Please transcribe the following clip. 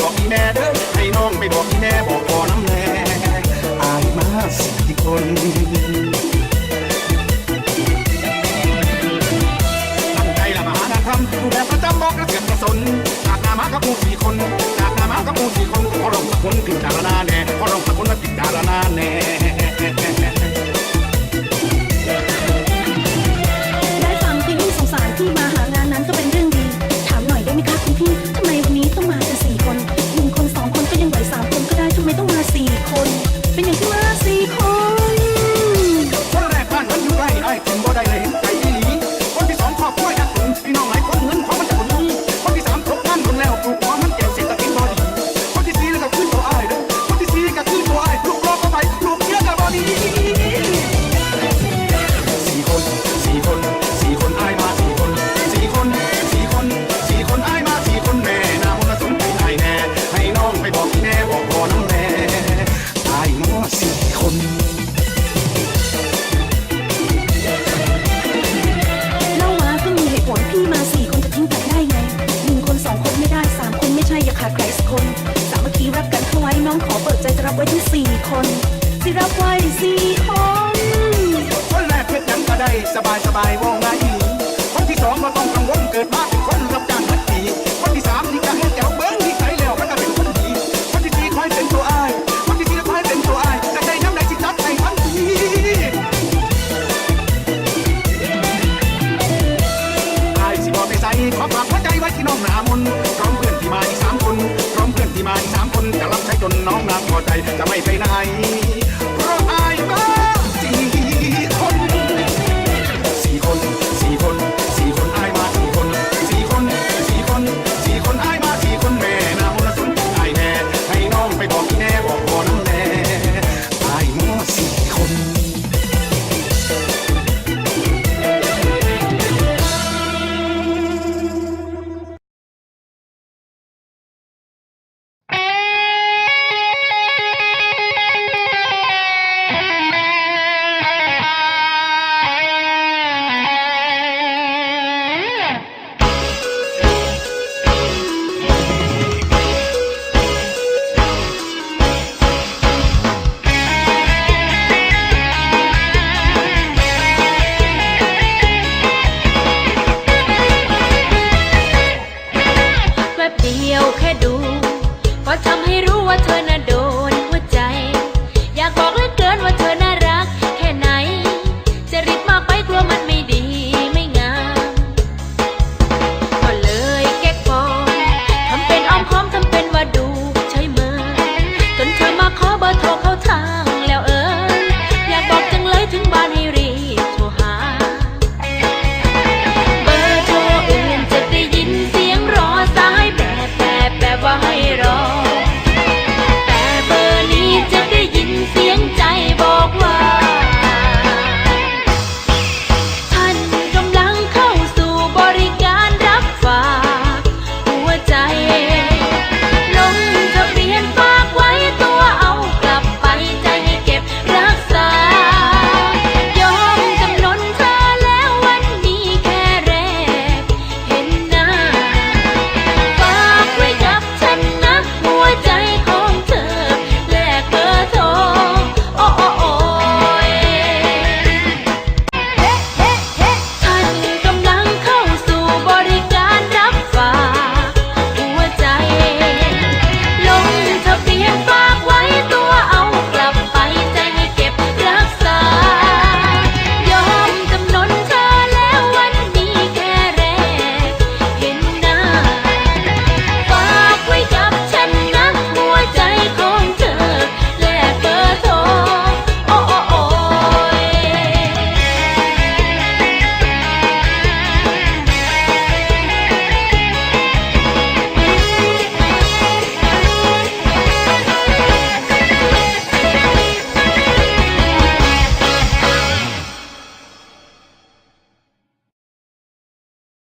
บอกอีแม่เด้อให้น้องไม่บอกอีแม่บอกพอน้ำแน่อายมาสิคนตั้งใจละมาหานารคำดูแลประจำบอกกระเสือกกระสนจากนามากับหมูสี่คนจากนามากับหมูสี่คนขอร้องสักคนติดดาราแน่ขอร้องสักคนติดดาราแน่ คน สิรับไว้สี่คน คนแรกเพ็ดยังก็ได้สบายสบายว่อง่ายคนที่สองก็ต้องกังวล จะรับใช้จนน้องนางพอใจจะไม่ไปไหน